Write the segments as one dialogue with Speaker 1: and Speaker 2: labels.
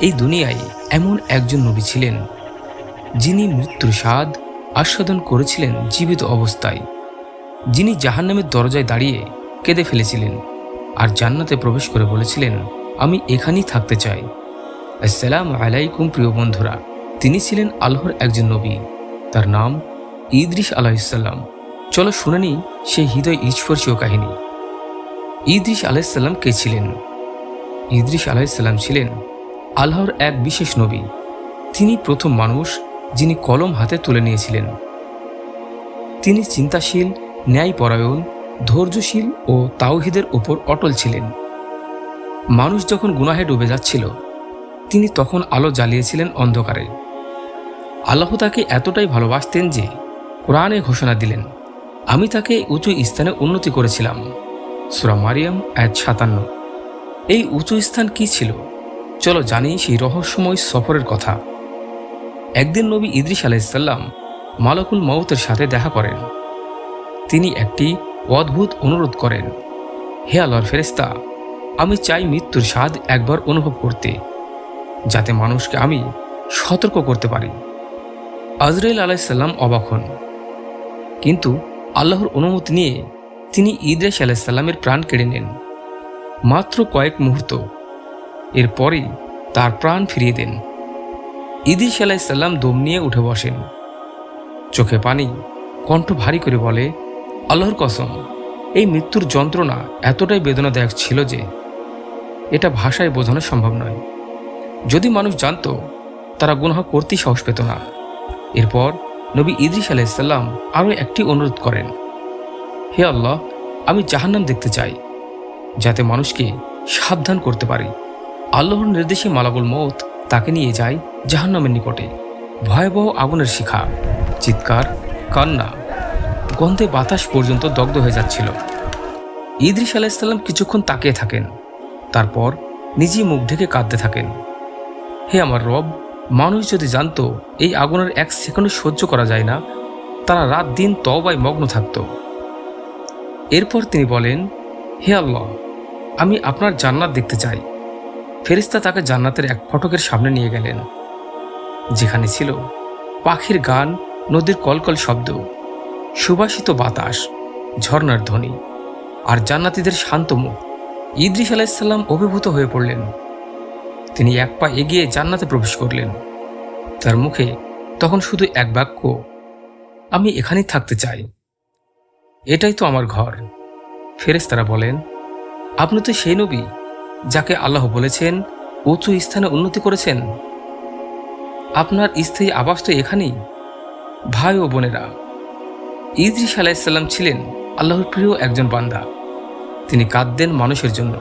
Speaker 1: এই দুনিয়ায় এমন একজন নবী ছিলেন, যিনি মৃত্যুর স্বাদ আস্বাদন করেছিলেন জীবিত অবস্থায়। যিনি জাহান্নামের দরজায় দাঁড়িয়ে কেঁদে ফেলেছিলেন আর জান্নাতে প্রবেশ করে বলেছিলেন, আমি এখানেই থাকতে চাই। আসসালাম আলাইকুম প্রিয় বন্ধুরা, তিনি ছিলেন আল্লাহর একজন নবী। তার নাম ইদ্রিস আলাহিসাল্লাম চলো শুনে নিই সেই হৃদয় স্পর্শীয় কাহিনী। ইদ্রিস আলাইসাল্লাম কে ছিলেন? ইদ্রিস আলাইসাল্লাম ছিলেন আল্লাহর এক বিশেষ নবী। তিনি প্রথম মানুষ যিনি কলম হাতে তুলে নিয়েছিলেন। তিনি চিন্তাশীল, ন্যায়পরায়ণ, ধৈর্যশীল ও তাওহিদের ওপর অটল ছিলেন। মানুষ যখন গুনাহে ডুবে যাচ্ছিল, তিনি তখন আলো জ্বালিয়েছিলেন অন্ধকারে। আল্লাহ তাকে এতটাই ভালোবাসতেন যে কোরআনে ঘোষণা দিলেন, আমি তাকে উঁচু স্থানে উন্নতি করেছিলাম। সুরা মারিয়াম এক সাতান্ন। এই উঁচু স্থান কি ছিল? চলো জানি সেই রহস্যময় সফরের কথা। একদিন নবী ইদ্রিস আলাইসাল্লাম মালকুল মৌতের সাথে দেখা করেন। তিনি একটি অদ্ভুত অনুরোধ করেন, হে আল্লাহর ফেরেস্তা আমি চাই মৃত্যুর স্বাদ একবার অনুভব করতে, যাতে মানুষকে আমি সতর্ক করতে পারি। আজরাইল আলাইসাল্লাম অবাক হন। কিন্তু আল্লাহর অনুমতি নিয়ে তিনি ইদ্রেশ আলাইসাল্লামের প্রাণ কেড়ে নেন। মাত্র কয়েক মুহূর্ত এরপরেই তার প্রাণ ফিরিয়ে দেন। ইদিস আলাইসাল্লাম দম নিয়ে উঠে বসেন। চোখে পানি, কণ্ঠ ভারী করে বলে, আল্লাহর কসম, এই মৃত্যুর যন্ত্রণা এতটাই বেদনাদায়ক ছিল যে এটা ভাষায় বোঝানো সম্ভব নয়। যদি মানুষ জানত, তারা গুনাহ করতেই সাহস পেত না। এরপর নবী ইদ্রিস আলাইসাল্লাম আরও একটি অনুরোধ করেন, হে আল্লাহ, আমি জাহান্নাম দেখতে চাই, যাতে মানুষকে সাবধান করতে পারি। আল্লাহর নির্দেশে মালাবুল মৌত তাকে নিয়ে যায় জাহান্নামের নিকটে। ভয়াবহ আগুনের শিখা, চিৎকার, কান্না, গন্ধে বাতাস পর্যন্ত দগ্ধ হয়ে যাচ্ছিল। ইদ্রিস আলাইসাল্লাম কিছুক্ষণ তাকিয়ে থাকেন, তারপর নিজেই মুখ ঢেকে কাঁদতে থাকেন। হে আমার রব, মানুষ যদি জানতো এই আগুনের এক সেকেন্ড সহ্য করা যায় না, তারা রাত দিন তবায় মগ্ন থাকত। এরপর তিনি বলেন, হে আল্লাহ, আমি আপনার জান্নাত দেখতে চাই। ফেরিস্তা তাকে জান্নাতের এক ফটকের সামনে নিয়ে গেলেন, যেখানে ছিল পাখির গান, নদীর কলকল শব্দ, সুবাসিত বাতাস, ঝর্ণার ধ্বনি, আর জান্নাতীদের শান্ত মুখ। ইদ্রিস আলাইসাল্লাম অভিভূত হয়ে পড়লেন। তিনি এক পা এগিয়ে জান্নাতে প্রবেশ করলেন। তার মুখে তখন শুধু এক বাক্য, আমি এখানেই থাকতে চাই। এটাই তো আমার ঘর। ফেরেশতারা বলেন, আপনি তো সেই নবী। যাকে আল্লাহ বলেছেন, উঁচু স্থানে উন্নতি করেছেন। আপনার স্থায়ী আবাস তো এখানেই। ভাই ও বোনেরা, ইদ্রিস আলাইসাল্লাম ছিলেন আল্লাহর প্রিয় একজন বান্দা। তিনি কাঁদতেন মানুষের জন্য।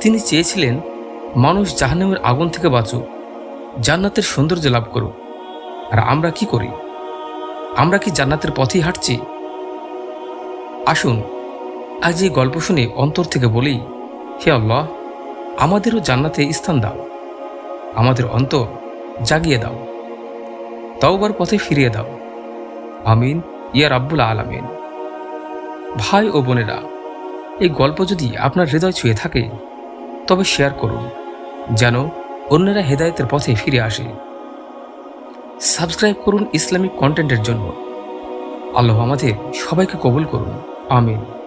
Speaker 1: তিনি চেয়েছিলেন, মানুষ জাহান্নামের আগুন থেকে বাঁচুক, জান্নাতের সৌন্দর্য লাভ করুক। আর আমরা কি করি? আমরা কি জান্নাতের পথেই হাঁটছি? আসুন, আজ এই গল্প শুনে অন্তর থেকে বলি হে আল্লাহ, আমাদেরও জান্নাতে স্থান দাও। আমাদের অন্তর জাগিয়ে দাও। তাওবার পথে ফিরিয়ে দাও। আমিন, ইয়া রাব্বুল আলামিন। ভাই ও বোনেরা, এই গল্প যদি আপনার হৃদয় ছুঁয়ে থাকে, তবে শেয়ার করুন, যেন অন্যরা হেদায়েতের পথে ফিরে আসে। সাবস্ক্রাইব করুন ইসলামিক কন্টেন্টের জন্য। আল্লাহ আমাদের সবাইকে কবুল করুন। আমিন।